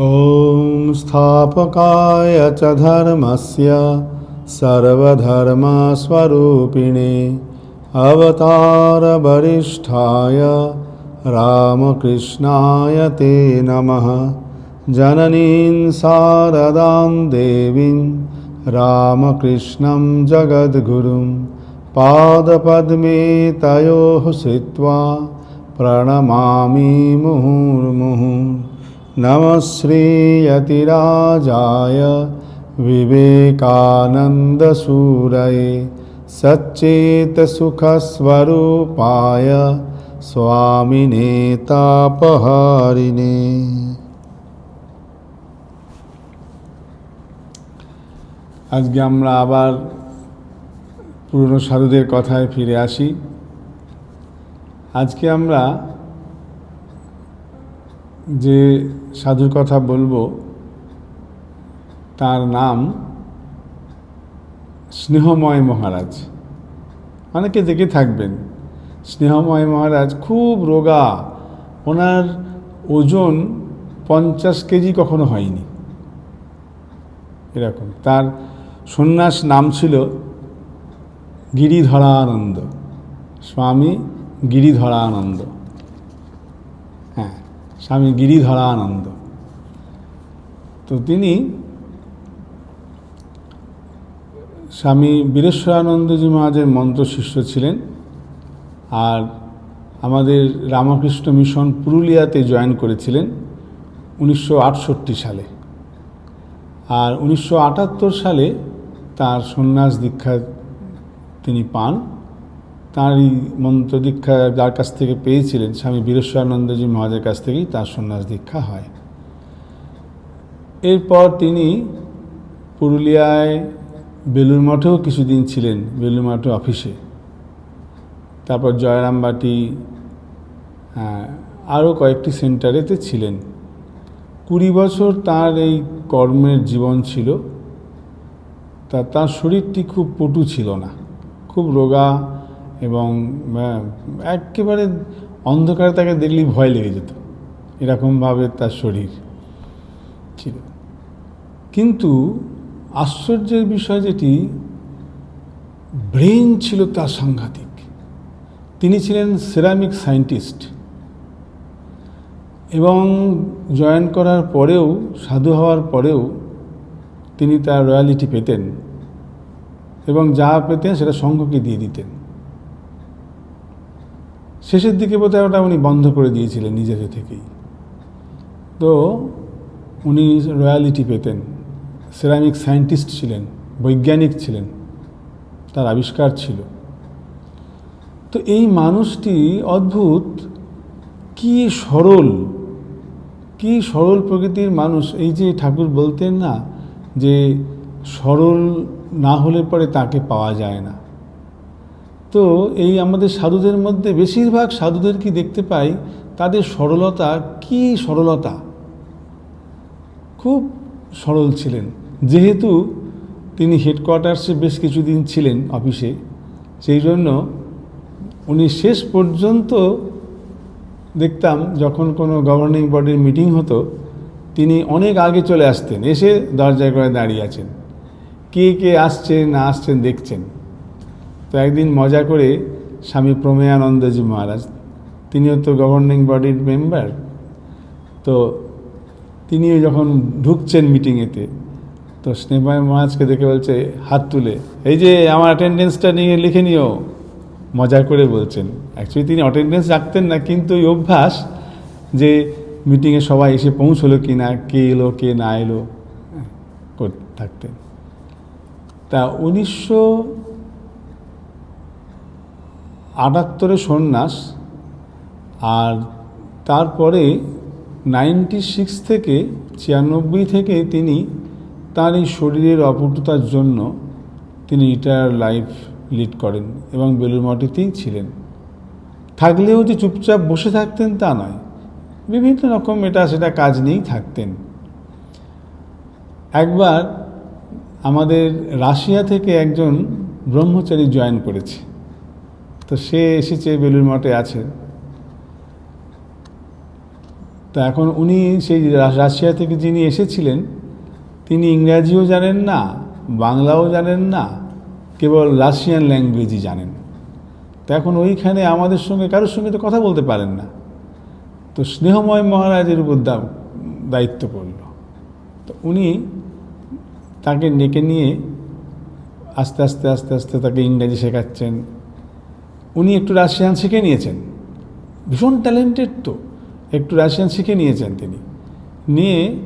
ॐ स्थापकाय च धर्मस्य सर्वधर्मस्वरूपिणे अवतारवरिष्ठाय रामकृष्णाय ते नमः। जननीं शारदां देवीं रामकृष्णं जगद्गुरुं पादपद्मे तयोः श्रित्वा प्रणमामि मुहुर्मुहुः नमः श्रीयतिराजाय विवेकानन्दसूरये सच्चेतसुखस्वरूपाय स्वामिने तापहारिणे আজকে আমরা আবার পুরনো সাধুদের কথায় ফিরে আসি আজকে আমরা যে সাধুর কথা বলব, তার নাম স্নেহময় মহারাজ। অনেকে দেখে থাকবেন, স্নেহময় মহারাজ খুব রোগা, ওনার ওজন পঞ্চাশ কেজি কখনো হয়নি। এরকম, তার সন্ন্যাস নাম ছিল গিরিধরানন্দ, স্বামী গিরিধরানন্দ। স্বামী গিরিধরানন্দ তো তিনি স্বামী বীরেশ্বরানন্দজি মহারাজের মন্ত্র শিষ্য ছিলেন আর আমাদের রামকৃষ্ণ মিশন পুরুলিয়াতে জয়েন করেছিলেন উনিশশো আটষট্টি সালে। আর উনিশশো আটাত্তর সালে তার সন্ন্যাস দীক্ষা তিনি পান। তার এই মন্ত্র দীক্ষা যার কাছ থেকে পেয়েছিলেন স্বামী বীরেশ্বরানন্দজি মহারাজের কাছ থেকেই তার সন্ন্যাস দীক্ষা হয়। এরপর তিনি পুরুলিয়ায় বেলুর মঠেও কিছুদিন ছিলেন বেলুর মঠ অফিসে। তারপর জয়রামবাটি আরও কয়েকটি সেন্টারেতে ছিলেন। কুড়ি বছর তার এই কর্মের জীবন ছিল। তা, তার শরীরটি খুব পটু ছিল না। খুব রোগা এবং একেবারে অন্ধকারে তাকে দেখলেই ভয় লেগে যেত। এরকমভাবে তার শরীর ছিল। কিন্তু আশ্চর্যের বিষয় যেটি ব্রেন ছিল তার সাংঘাতিক। তিনি ছিলেন সেরামিক সায়েন্টিস্ট এবং জয়েন করার পরেও, সাধু হওয়ার পরেও তিনি তার রয়্যালিটি পেতেন এবং যা পেতেন সেটা সংঘকে দিয়ে দিতেন। শেষের দিকে বোধহয় ওটা উনি বন্ধ করে দিয়েছিলেন নিজেদের থেকেই। তো উনি রয়্যালিটি পেতেন, সেরামিক সায়েন্টিস্ট ছিলেন, বৈজ্ঞানিক ছিলেন, তার আবিষ্কার ছিল। তো এই মানুষটি অদ্ভুত, কি সরল কি সরল প্রকৃতির মানুষ। এই যে ঠাকুর বলতেন না যে সরল না হলে পরে তাকে পাওয়া যায় না। তো এই আমাদের সাধুদের মধ্যে বেশিরভাগ সাধুদের কি দেখতে পাই? তাদের সরলতা কি সরলতা? খুব সরল ছিলেন। যেহেতু তিনি হেডকোয়ার্টার্সে বেশ কিছুদিন ছিলেন অফিসে, সেই জন্য উনি শেষ পর্যন্ত দেখতাম যখন কোনো গভর্নিং বডির মিটিং হতো, তিনি অনেক আগে চলে আসতেন, এসে দরজায় করে দাঁড়িয়ে আছেন। কে কে আসছেন, না আসছেন দেখছেন। তো একদিন মজা করে স্বামী প্রমেয়ানন্দজি মহারাজ তিনিও তো গভর্নিং বডির মেম্বার তো তিনিও যখন ঢুকছেন মিটিংয়েতে তো স্নেহময় মহারাজকে দেখে বলছে, হাত তুলে, এই যে আমার অ্যাটেন্ডেন্সটা নিয়ে লিখে নিও। মজা করে বলছেন। অ্যাকচুয়ালি তিনি অ্যাটেন্ডেন্স রাখতেন না, কিন্তু এই অভ্যাস যে মিটিংয়ে সবাই এসে পৌঁছলো কি না, কে এলো, কে না এলো করতে থাকতেন। তা উনিশশো আটাত্তরে সন্ন্যাস আর তারপরে নাইনটি সিক্স থেকে ছিয়ানব্বই থেকে তিনি তার এই শরীরের অপটুতার জন্য তিনি রিটায়ার লাইফ লিড করেন এবং বেলুর মঠেতেই ছিলেন। থাকলেও যে চুপচাপ বসে থাকতেন তা নয়। বিভিন্ন রকম এটা সেটা কাজ নিয়েই থাকতেন। একবার আমাদের রাশিয়া থেকে একজন ব্রহ্মচারী জয়েন করেছে। তো সে এসেছে বেলুর মঠে আছে। তা এখন উনি সেই রাশিয়া থেকে যিনি এসেছিলেন, তিনি ইংরাজিও জানেন না, বাংলাও জানেন না, কেবল রাশিয়ান ল্যাঙ্গুয়েজই জানেন। তো এখন ওইখানে আমাদের সঙ্গে, কারোর সঙ্গে তো কথা বলতে পারেন না। তো স্নেহময় মহারাজের উপর দায়িত্ব পড়ল। তো উনি তাকে ডেকে নিয়ে আস্তে আস্তে আস্তে আস্তে তাকে ইংরাজি শেখাচ্ছেন। উনি একটু রাশিয়ান শিখে নিয়েছেন। ভীষণ ট্যালেন্টেড তো, একটু রাশিয়ান শিখে নিয়েছেন তিনি। নিয়ে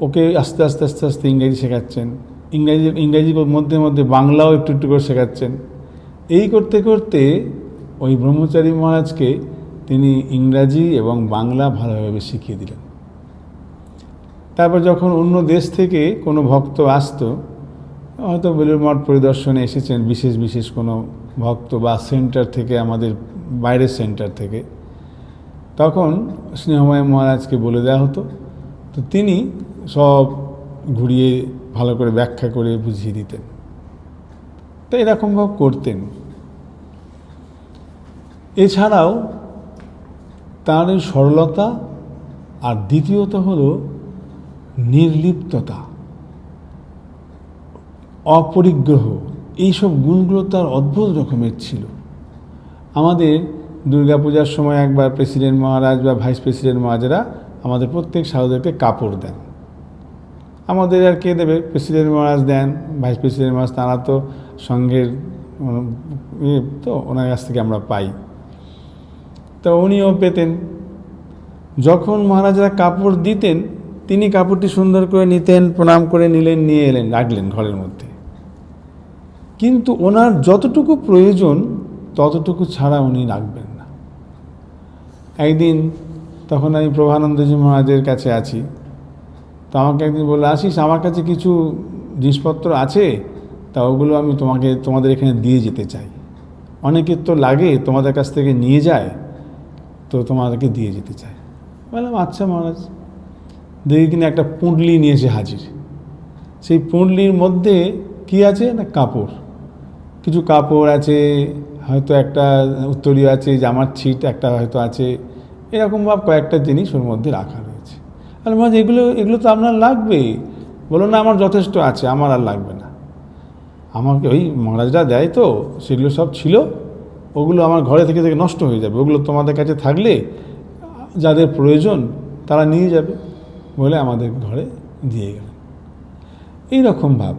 ওকে আস্তে আস্তে আস্তে আস্তে ইংরেজি শেখাচ্ছেন। ইংরেজি ইংরেজির মধ্যে মধ্যে বাংলাও একটু একটু করে শেখাচ্ছেন। এই করতে করতে ওই ব্রহ্মচারী মহারাজকে তিনি ইংরাজি এবং বাংলা ভালোভাবে শিখিয়ে দিলেন। তারপর যখন অন্য দেশ থেকে কোনো ভক্ত আসতো, হয়তো বেলুর মঠ পরিদর্শনে এসেছেন, বিশেষ বিশেষ কোনো ভক্ত বা সেন্টার থেকে, আমাদের বাইরের সেন্টার থেকে। তখন স্নেহময় মহারাজকে বলে দেওয়া হতো। তো তিনি সব ঘুরিয়ে ভালো করে ব্যাখ্যা করে বুঝিয়ে দিতেন। তো এরকমভাবে করতেন। এছাড়াও তার সরলতা আর দ্বিতীয়ত হল নির্লিপ্ততা, অপরিগ্রহ। এইসব গুণগুলো তার অদ্ভুত রকমের ছিল। আমাদের দুর্গাপূজার সময় একবার প্রেসিডেন্ট মহারাজ বা ভাইস প্রেসিডেন্ট মহারাজেরা আমাদের প্রত্যেক সাধুদেরকে কাপড় দেন। আমাদের আর কে দেবে? প্রেসিডেন্ট মহারাজ দেন, ভাইস প্রেসিডেন্ট মহারাজ, তারা তো সঙ্ঘের ইয়ে তো ওনার কাছ থেকে আমরা পাই। তো উনিও পেতেন। যখন মহারাজরা কাপড় দিতেন, তিনি কাপড়টি সুন্দর করে নিতেন, প্রণাম করে নিলেন, নিয়ে এলেন, রাখলেন ঘরের মধ্যে। কিন্তু ওনার যতটুকু প্রয়োজন, ততটুকু ছাড়া উনি রাখবেন না। একদিন তখন আমি প্রভানন্দজি মহারাজের কাছে আছি। তো আমাকে একদিন বলে আসিস আমার কাছে কিছু জিনিসপত্র আছে, তা ওগুলো আমি তোমাকে, তোমাদের এখানে দিয়ে যেতে চাই। অনেকের তো লাগে, তোমাদের কাছ থেকে নিয়ে যায়, তো তোমাদেরকে দিয়ে যেতে চাই। বললাম আচ্ছা মহারাজ। দেখি কিনা একটা পুঁটলি নিয়ে এসে হাজির। সেই পুঁটলির মধ্যে কি আছে? না কাপড়। কিছু কাপড় আছে, হয়তো একটা উত্তরীয় আছে, জামার ছিট একটা হয়তো আছে এরকমভাব কয়েকটা জিনিস ওর মধ্যে রাখা রয়েছে। আর মহারাজ, এগুলো এগুলো তো আপনার লাগবেই বলো না, আমার যথেষ্ট আছে, আমার আর লাগবে না। আমাকে ওই মহারাজরা দেয় তো, সেগুলো সব ছিল, ওগুলো আমার ঘরে থেকে থেকে নষ্ট হয়ে যাবে। ওগুলো তোমাদের কাছে থাকলে, যাদের প্রয়োজন, তারা নিয়ে যাবে বলে আমাদের ঘরে দিয়ে গেলেন। এইরকম ভাব।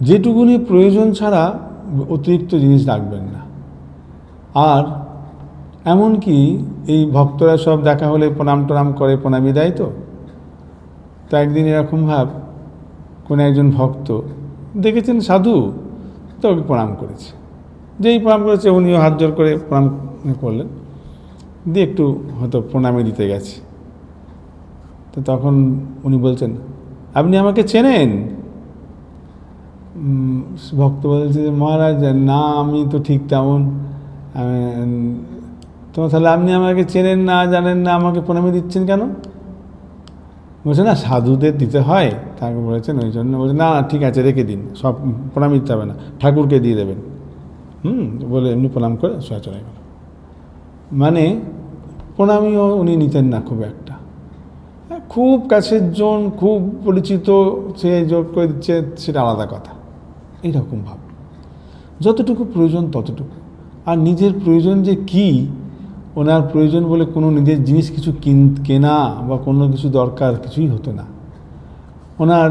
যেটুকুনি প্রয়োজন ছাড়া অতিরিক্ত জিনিস রাখবেন না। আর এমনকি এই ভক্তরা সব দেখা হলে প্রণাম টনাম করে, প্রণামী দেয় তো? তো একদিন এরকম ভাব, কোনো একজন ভক্ত দেখেছেন সাধু? তো ওকে প্রণাম করেছে। যেই প্রণাম করেছে, উনিও হাত জোর করে প্রণাম করলেন। দিয়ে একটু হয়তো প্রণামে দিতে গেছে। তো তখন উনি বলছেন, আপনি আমাকে চেনেন? ভক্ত বলছে যে, মহারাজ, না, আমি তো ঠিক তেমন। তো তাহলে আপনি আমাকে চেনেন না, জানেন না, আমাকে প্রণামী দিচ্ছেন কেন? বলছে, না, সাধুদের দিতে হয়। তাকে বলেছেন, ওই জন্য। বলছে, না ঠিক আছে, রেখে দিন, সব প্রণামী দিতে হবে না, ঠাকুরকে দিয়ে দেবেন। হুম, বলে এমনি প্রণাম করে চলে গেল। মানে প্রণামীও উনি নিতেন না খুব একটা। খুব কাছের জন, খুব পরিচিত, সে যোগ করে দিচ্ছে, সেটা আলাদা কথা। এইরকম ভাব। যতটুকু প্রয়োজন ততটুকু। আর নিজের প্রয়োজন যে কি, ওনার প্রয়োজন বলে কোনো নিজের জিনিস কিছু কিন, কেনা বা কোনো কিছু দরকার কিছুই হতো না। ওনার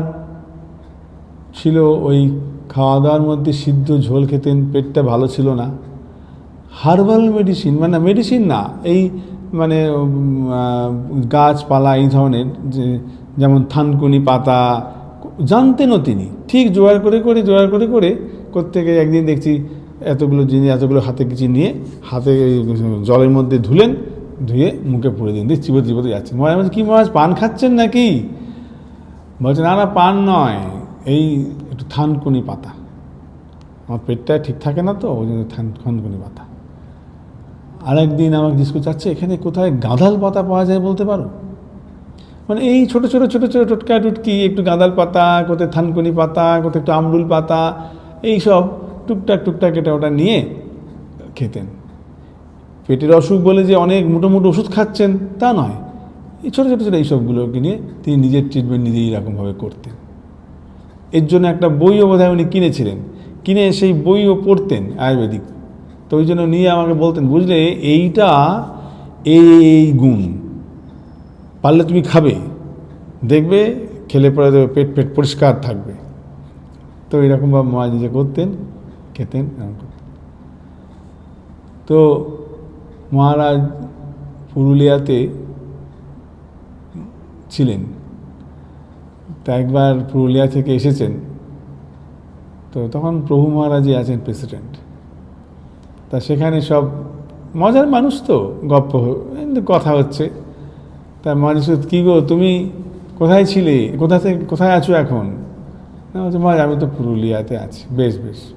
ছিল ওই খাওয়া দাওয়ার মধ্যে সিদ্ধ ঝোল খেতেন, পেটটা ভালো ছিল না। হার্বাল মেডিসিন মানে মেডিসিন না, এই মানে গাছপালা এই ধরনের যেমন থানকুনি পাতা জানতেনও তিনি। ঠিক জোগাড় করে করে জোগাড় করে করে করতে গিয়ে একদিন দেখছি এতগুলো জিনিস এতগুলো হাতে কিছু নিয়ে হাতে জলের মধ্যে ধুলেন ধুয়ে মুখে পুড়ে দিন। দিয়ে চিবোতে চিবোতে যাচ্ছেন মহারাজ বলছে, কি মহারাজ পান খাচ্ছেন নাকি? বলছে না না পান নয়। এই একটু থানকুনি পাতা। আমার পেটটা ঠিক থাকে না তো ওই জন্য থান থানকুনি পাতা। আরেকদিন আমাকে জিজ্ঞেস করছে আচ্ছা এখানে কোথায় গাঁধাল পাতা পাওয়া যায় বলতে পারো? মানে এই ছোট ছোট ছোট ছোট টোটকা টুটকি একটু গাঁদাল পাতা, কোথায় থানকুনি পাতা, কোথায় একটু আমরুল পাতা এই সব টুকটাক টুকটাক এটা ওটা নিয়ে খেতেন। পেটের অসুখ বলে যে অনেক মোটো ওষুধ খাচ্ছেন, তা নয়। এই ছোটো ছোটো ছোটো এইসবগুলোকে নিয়ে তিনি নিজের ট্রিটমেন্ট নিজেই এরকমভাবে করতেন। এর জন্য একটা বইও বোধহয় উনি কিনেছিলেন। কিনে সেই বইও পড়তেন আয়ুর্বেদিক। তো ওই জন্য নিয়ে আমাকে বলতেন, বুঝলে, এইটা এই এই গুণ। পারলে তুমি খাবে। দেখবে, খেলে পরে দেবে পেট পেট পরিষ্কার থাকবে। তো এরকমভাবে মা নিজে করতেন, খেতেন। তো মহারাজ পুরুলিয়াতে ছিলেন। তা একবার পুরুলিয়া থেকে এসেছেন। তো তখন প্রভু মহারাজই আছেন প্রেসিডেন্ট। তা সেখানে সব মজার মানুষ তো, গপ্প কথা হচ্ছে। তা বলছে, কী গো তুমি কোথায় ছিলে? কোথা থেকে কোথায় আছো এখন? বলছে আমি তো পুরুলিয়াতে আছি। বেশ বেশ।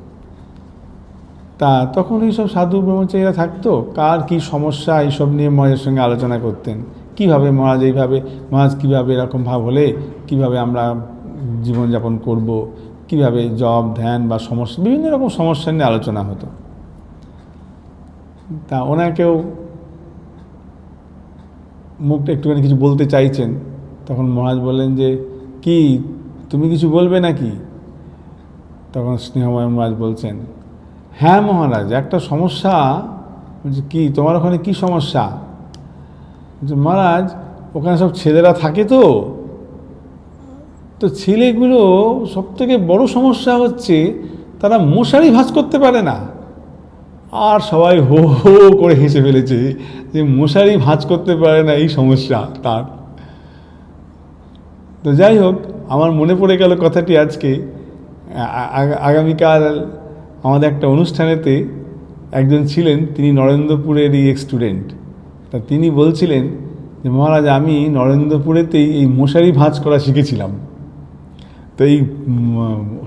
তা তখন এইসব সাধু ব্রহ্মচারীরা থাকতো? কার কি সমস্যা? এইসব নিয়ে মহারাজের সঙ্গে আলোচনা করতেন। কীভাবে মহারাজ এইভাবে মহারাজ কীভাবে এরকম ভাব হলে কীভাবে আমরা জীবনযাপন করব? কীভাবে জব ধ্যান বা সমস্যা বিভিন্ন রকম সমস্যা নিয়ে আলোচনা হতো। তা ওনাকেও মুখটা একটুখানি কিছু বলতে চাইছেন। তখন মহারাজ বললেন যে, কি, তুমি কিছু বলবে নাকি? তখন স্নেহময় মহারাজ বলছেন হ্যাঁ মহারাজ, একটা সমস্যা। বলছে, কি, তোমার ওখানে কি সমস্যা? বলছে, মহারাজ, ওখানে সব ছেলেরা থাকে তো? তো ছেলেগুলো সব থেকে বড় সমস্যা হচ্ছে, তারা মশারি ভাঁজ করতে পারে না। আর সবাই হো হো করে হেসে ফেলেছে যে মশারি ভাঁজ করতে পারে না এই সমস্যা তার। তো যাই হোক, আমার মনে পড়ে গেল কথাটি আজকে। আগামীকাল আমাদের একটা অনুষ্ঠানেতে একজন ছিলেন, তিনি নরেন্দ্রপুরেরই এক স্টুডেন্ট। তা তিনি বলছিলেন যে, মহারাজ, আমি নরেন্দ্রপুরেতেই এই মশারি ভাঁজ করা শিখেছিলাম। তো এই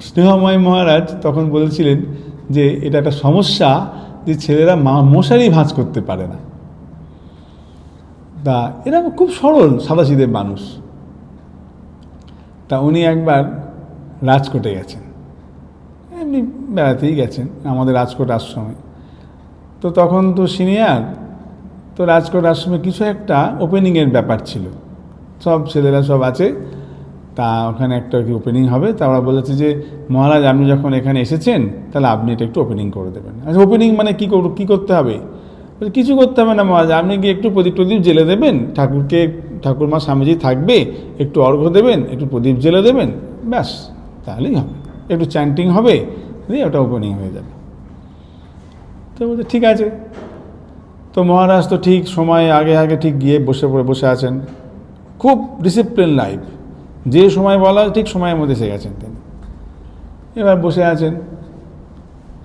স্নেহময় মহারাজ তখন বলছিলেন যে, এটা একটা সমস্যা যে ছেলেরা মা- মশারি ভাঁজ করতে পারে না। তা এরা খুব সরল সাদাসিদের মানুষ। তা উনি একবার রাজকোটে গেছেন। এমনি বেড়াতেই গেছেন আমাদের রাজকোট আশ্রমে। তো তখন তো সিনিয়র, তো রাজকোট আশ্রমে কিছু একটা ওপেনিংয়ের ব্যাপার ছিল। সব ছেলেরা সব আছে। তা ওখানে একটা আর কি ওপেনিং হবে? তা ওরা বলেছে যে, মহারাজ, আপনি যখন এখানে এসেছেন, তাহলে আপনি এটা একটু ওপেনিং করে দেবেন। আচ্ছা ওপেনিং মানে কী করব কী করতে হবে? কিছু করতে হবে না মহারাজ, আপনি কি একটু প্রদীপ প্রদীপ জেলে দেবেন, ঠাকুরকে, ঠাকুরমা স্বামীজি থাকবে, একটু অর্ঘ্য দেবেন, একটু প্রদীপ জেলে দেবেন, ব্যাস, তাহলেই হবে। একটু চ্যান্টিং হবে, দিয়ে ওটা ওপেনিং হয়ে যাবে। তো বলছে, ঠিক আছে। তো মহারাজ তো ঠিক সময় আগে আগে ঠিক গিয়ে বসে পড়ে, বসে আছেন। খুব ডিসিপ্লিন লাইফ যে সময় বলা ঠিক সময়ের মধ্যে এসে গেছেন তিনি। এবার বসে আছেন।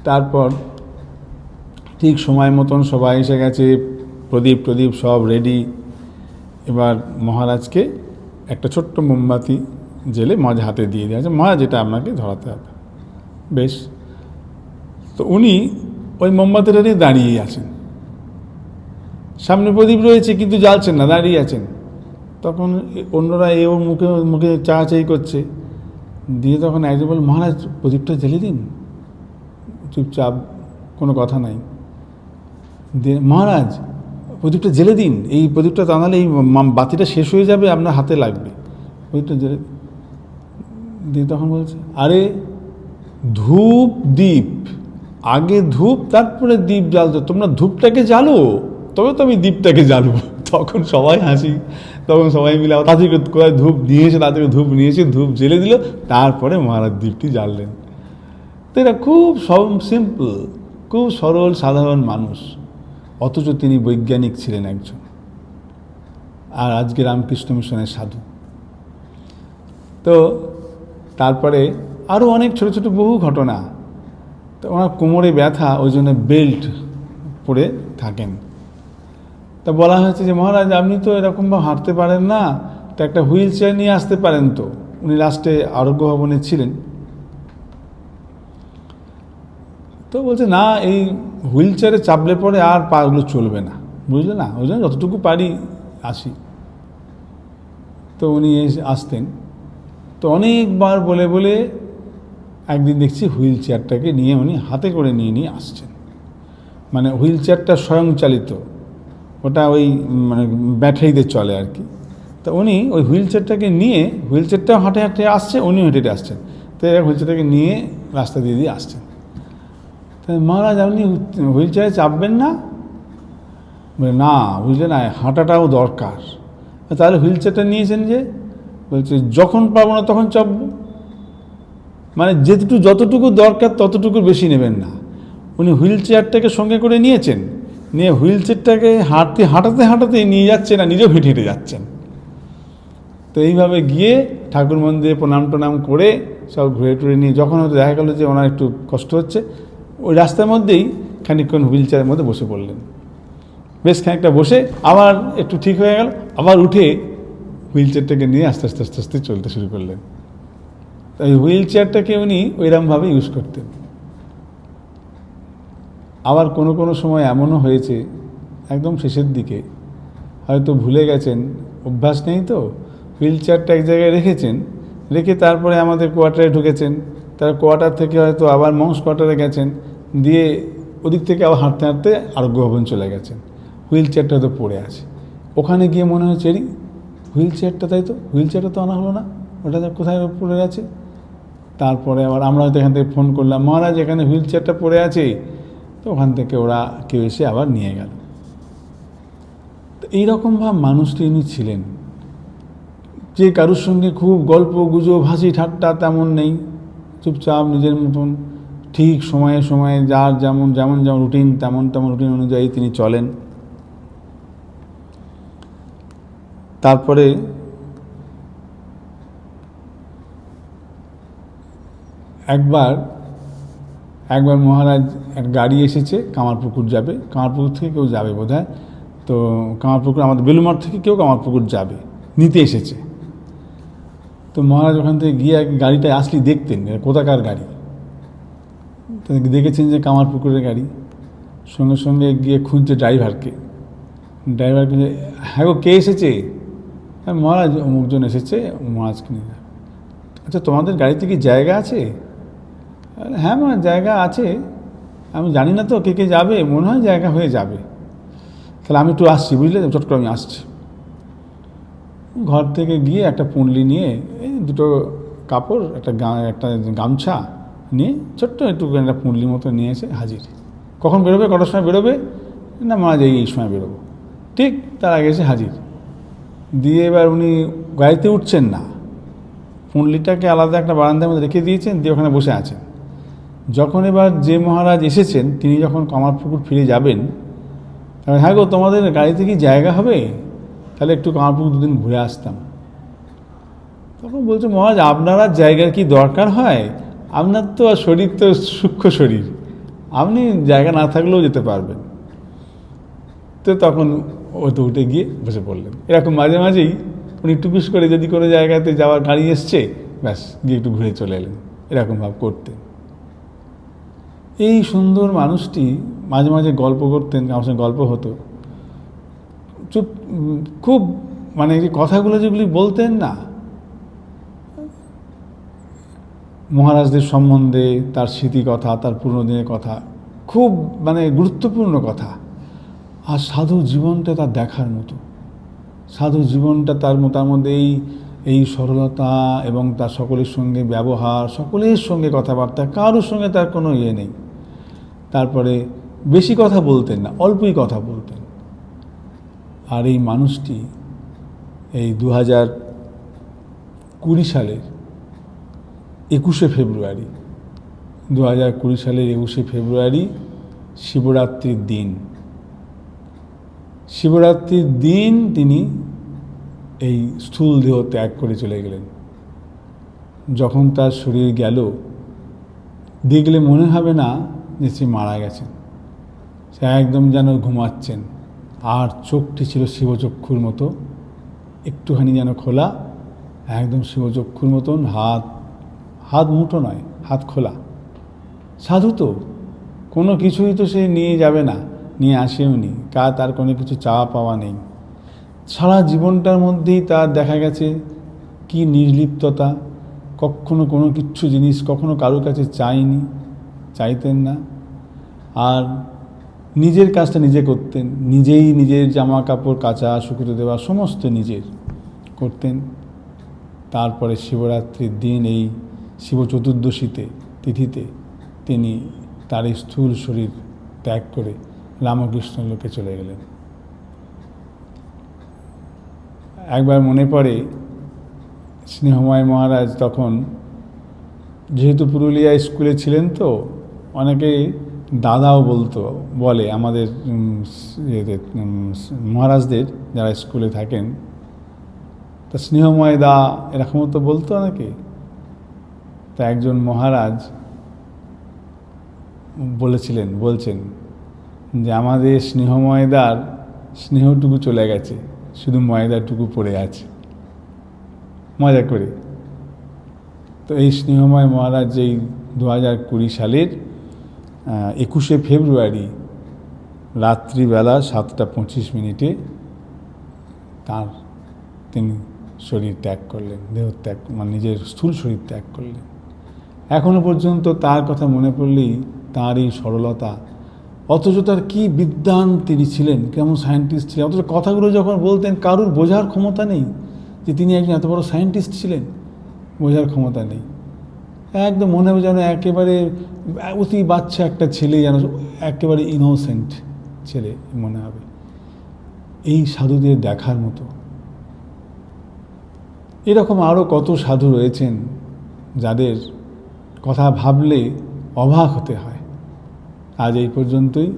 তারপর ঠিক সময় মতন সবাই এসে গেছে। প্রদীপ প্রদীপ সব রেডি এবার মহারাজকে একটা ছোট্ট মোমবাতি জেলে মজা হাতে দিয়ে দেওয়া আছে। মহারাজ, এটা আপনাকে ধরাতে হবে। বেশ। তো উনি ওই মোমবাতিটা নিয়ে দাঁড়িয়েই আছেন। সামনে প্রদীপ রয়েছে, কিন্তু জ্বালছেন না, দাঁড়িয়ে আছেন। তখন অন্যরা এ ওর মুখে মুখে চাচাই করছে। দিয়ে তখন একজন বল মহারাজ, প্রদীপটা জ্বেলে দিন। চুপচাপ, কোনো কথা নাই। দিয়ে, মহারাজ, প্রদীপটা জেলে দিন। এই প্রদীপটা তা নাহলে এই বাতিটা শেষ হয়ে যাবে, আপনার হাতে লাগবে। প্রদীপটা জেলে দিয়ে তখন বলছে, আরে, ধূপ, দ্বীপ। আগে ধূপ, তারপরে দ্বীপ জ্বালতো। তোমরা ধূপটাকে জ্বালো, তবে তো আমি দ্বীপটাকে জ্বালবো। তখন সবাই হাসি। তখন সবাই মিলে তাদেরকে কোথায় ধূপ নিয়েছে, তাদেরকে ধূপ নিয়েছে, ধূপ জেলে দিল, তারপরে মহারাজ দ্বীপটি জ্বাললেন। তো এটা খুব সিম্পল খুব সরল, সাধারণ মানুষ। অথচ তিনি বৈজ্ঞানিক ছিলেন একজন। আর আজকে রামকৃষ্ণ মিশনের সাধু। তো তারপরে আরও অনেক ছোট ছোট বহু ঘটনা। তো ওনার কোমরে ব্যথা, ওই জন্য বেল্ট পরে থাকেন। তা বলা হয়েছে যে, মহারাজ, আপনি তো এরকমভাবে হাঁটতে পারেন না। তো একটা হুইল চেয়ার নিয়ে আসতে পারেন তো। উনি লাস্টে আরোগ্য ভবনে ছিলেন। তো বলছে, না, এই হুইল চেয়ারে চাপলে পরে আর পাগুলো চলবে না। বুঝলে না? ওই জন্য যতটুকু পারি আসি। তো উনি আসতেন। তো অনেকবার বলে বলে একদিন দেখছি হুইল চেয়ারটাকে নিয়ে উনি হাতে করে নিয়ে নিয়ে আসছেন। মানে হুইল চেয়ারটা স্বয়ংচালিত। ওটা ওই মানে ব্যাটারিতে চলে আর কি। তা উনি ওই হুইল চেয়ারটাকে নিয়ে, হুইল চেয়ারটাও হাঁটে হাঁটে আসছে, উনিও হেঁটে হেঁটে আসছেন। তো হুইল চেয়ারটাকে নিয়ে রাস্তা দিয়ে দিয়ে আসছেন। তা মহারাজ, আপনি হুইল চেয়ারে চাপবেন না? বলে, না বুঝলে না হাঁটাটাও দরকার। তাহলে হুইল চেয়ারটা নিয়েছেন যে? বলছে, যখন পাবো না তখন চাপবো। মানে যেটুকু, যতটুকু দরকার ততটুকু বেশি নেবেন না। উনি হুইল চেয়ারটাকে সঙ্গে করে নিয়েছেন। নিয়ে হুইল চেয়ারটাকে হাঁটতে, হাঁটাতে হাঁটাতে নিয়ে যাচ্ছেন আর নিজেও হেঁটে হেঁটে যাচ্ছেন। তো এইভাবে গিয়ে ঠাকুর মন্দিরে প্রণাম টনাম করে সব ঘুরে টুরে নিয়ে যখন হয়তো দেখা গেলো যে ওনার একটু কষ্ট হচ্ছে, ওই রাস্তার মধ্যেই খানিকক্ষণ হুইল চেয়ারের মধ্যে বসে পড়লেন। বেশ খানিকটা বসে আবার একটু ঠিক হয়ে গেল, আবার উঠে হুইল চেয়ারটাকে নিয়ে আস্তে আস্তে আস্তে আস্তে চলতে শুরু করলেন। তাই হুইল চেয়ারটাকে উনি ওইরকমভাবে ইউজ করতেন। আবার কোনো কোনো সময় এমনও হয়েছে, একদম শেষের দিকে। হয়তো ভুলে গেছেন, অভ্যাস নেই তো? হুইল চেয়ারটা এক জায়গায় রেখেছেন, রেখে তারপরে আমাদের কোয়ার্টারে ঢুকেছেন, তার কোয়ার্টার থেকে হয়তো আবার মংস কোয়ার্টারে গেছেন, দিয়ে ওদিক থেকে আবার হাঁটতে হাঁটতে আরোগ্য ভবন চলে গেছেন। হুইল চেয়ারটা তো পড়ে আছে। ওখানে গিয়ে মনে হয়েছে এরি হুইল চেয়ারটা তাই তো? হুইল চেয়ারটা তো আনা হলো না, ওটা কোথায় পড়ে আছে? তারপরে আবার আমরা হয়তো এখান থেকে ফোন করলাম, মহারাজ, এখানে হুইল চেয়ারটা পড়ে আছে। তো ওখান থেকে ওরা কেউ এসে আবার নিয়ে গেল। তো এইরকমভাবে মানুষটি উনি ছিলেন। যে কারুর সঙ্গে খুব গল্প, গুজব, হাসি, ঠাট্টা তেমন নেই। চুপচাপ নিজের মতন ঠিক সময়ে সময়ে যার যেমন যেমন যেমন রুটিন তেমন তেমন রুটিন অনুযায়ী তিনি চলেন। তারপরে একবার একবার মহারাজ এক গাড়ি এসেছে, কামারপুকুর যাবে। কামারপুকুর থেকে কেউ যাবে বোধ তো কামারপুকুর, আমাদের বেলুমার থেকে কেউ কামারপুকুর যাবে, নিতে এসেছে। তো মহারাজ ওখান থেকে গিয়ে গাড়িটা আসলি দেখতেন কোথাকার গাড়ি। তো দেখেছেন যে কামারপুকুরের গাড়ি। সঙ্গে সঙ্গে গিয়ে খুঁজছে ড্রাইভারকে। ড্রাইভারকে হ্যাঁ গো, কে এসেছে? হ্যাঁ মহারাজ, অমুকজন এসেছে, মহারাজকে নিয়ে। আচ্ছা তোমাদের গাড়িতে কি জায়গা আছে? হ্যাঁ মা জায়গা আছে। আমি জানি না তো কে কে যাবে, মনে হয় জায়গা হয়ে যাবে। তাহলে আমি একটু আসছি, বুঝলে? চট করে আমি আসছি। ঘর থেকে গিয়ে একটা পুঁটলি নিয়ে, এই দুটো কাপড়, একটা একটা গামছা নিয়ে ছোট্ট একটু একটা পুঁটলির মতো নিয়ে এসে হাজির। কখন বেরোবে, কটার সময় বেরোবে? না মা এই এই সময় বেরোবো। ঠিক তার আগে এসে হাজির। দিয়ে এবার উনি গাড়িতে উঠছেন না। পুঁটলিটাকে আলাদা একটা বারান্দার মধ্যে রেখে দিয়েছেন, দিয়ে ওখানে বসে আছেন। যখন এবার যে মহারাজ এসেছেন, তিনি যখন কামারপুকুর ফিরে যাবেন তাহলে হ্যাঁ গো, তোমাদের গাড়িতে কি জায়গা হবে? তাহলে একটু কামারপুকুর দুদিন ঘুরে আসতাম। তখন বলছে, মহারাজ, আপনারা জায়গার কি দরকার হয়? আপনার তো আর শরীর তো সূক্ষ্ম শরীর। আপনি জায়গা না থাকলেও যেতে পারবেন। তো তখন ও তো উঠে গিয়ে বসে পড়লেন। এরকম মাঝে মাঝেই উনি টুপিস করে যদি কোনো জায়গাতে যাওয়ার গাড়ি এসছে, ব্যাস, গিয়ে একটু ঘুরে চলে এলেন। এরকম ভাব করতেন। এই সুন্দর মানুষটি মাঝে মাঝে গল্প করতেন, আমার সঙ্গে গল্প হতো। চুপ, খুব মানে যে কথাগুলো যেগুলি বলতেন না, মহারাজদের সম্বন্ধে, তার স্মৃতি কথা তার পুরনো দিনের কথা, খুব মানে গুরুত্বপূর্ণ কথা। আর সাধু জীবনটা তার দেখার মতো। সাধু জীবনটা তার তার মধ্যে এই এই সরলতা এবং তার সকলের সঙ্গে ব্যবহার, সকলের সঙ্গে কথাবার্তা, কারোর সঙ্গে তার কোনো ইয়ে নেই। তারপরে বেশি কথা বলতেন না, অল্পই কথা বলতেন। আর এই মানুষটি এই দু হাজার কুড়ি সালের একুশে ফেব্রুয়ারি দু হাজার কুড়ি সালের একুশে ফেব্রুয়ারি শিবরাত্রির দিন। শিবরাত্রির দিন তিনি এই স্থূল দেহ ত্যাগ করে চলে গেলেন। যখন তার শরীর গেল, দেখলে মনে হবে না সে মারা গেছেন। সে একদম যেন ঘুমাচ্ছেন। আর চোখটি ছিল শিবচক্ষুর মতো। একটুখানি যেন খোলা। একদম শিবচক্ষুর মতন। হাত হাত মুঠো নয়, হাত খোলা। সাধু তো, কোনো কিছুই তো সে নিয়ে যাবে না, নিয়ে আসেও নি কা তার কোনো কিছু চাওয়া পাওয়া নেই। সারা জীবনটার মধ্যেই তার দেখা গেছে কি নির্লিপ্ততা। কখনো কোনো কিচ্ছু জিনিস কখনো কারোর কাছে চাইনি। চাইতেন না। আর নিজের কাজটা নিজে করতেন। নিজেই নিজের জামা কাপড় কাচা শুকুতে দেওয়া সমস্ত নিজের করতেন। তারপরে শিবরাত্রির দিন, এই শিব চতুর্দশীতে তিথিতে তিনি তার স্থূল শরীর ত্যাগ করে রামকৃষ্ণ লোকে চলে গেলেন। একবার মনে পড়ে, স্নেহময় মহারাজ তখন, যেহেতু পুরুলিয়া স্কুলে ছিলেন তো অনেকে দাদাও বলতো, বলে আমাদের মহারাজদের যারা স্কুলে থাকেন, তা স্নেহময় দা এরকমও তো বলতো অনেকে। তা একজন মহারাজ বলেছিলেন, বলছেন যে, আমাদের স্নেহময়দার স্নেহটুকু চলে গেছে, শুধু ময়দাটুকু পড়ে আছে। মজা করে। তো এই স্নেহময় মহারাজ যেই দু হাজার কুড়ি সালের একুশে ফেব্রুয়ারি রাত্রিবেলা সাতটা পঁচিশ মিনিটে তার তিনি শরীর ত্যাগ করলেন, দেহ ত্যাগ মানে নিজের স্থূল শরীর ত্যাগ করলেন। এখনও পর্যন্ত তার কথা মনে পড়লেই তার এই সরলতা, অথচ তার কী বিদ্বান তিনি ছিলেন, কেমন সায়েন্টিস্ট ছিলেন, অথচ কথাগুলো যখন বলতেন, কারুর বোঝার ক্ষমতা নেই যে তিনি একজন এত বড় সায়েন্টিস্ট ছিলেন, বোঝার ক্ষমতা নেই। একদম মনে হবে যেন একেবারে, অতি বাচ্চা একটা ছেলে যেন একেবারে ইনোসেন্ট ছেলে মনে হবে। এই সাধুদের দেখার মতো। এরকম আরও কত সাধু রয়েছেন যাদের কথা ভাবলে অবাক হতে হয়। আজ এই পর্যন্তই।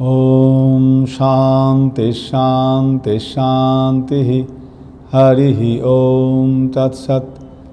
ওম শান্তি শান্তি শান্তি হরি ওম তৎসৎ।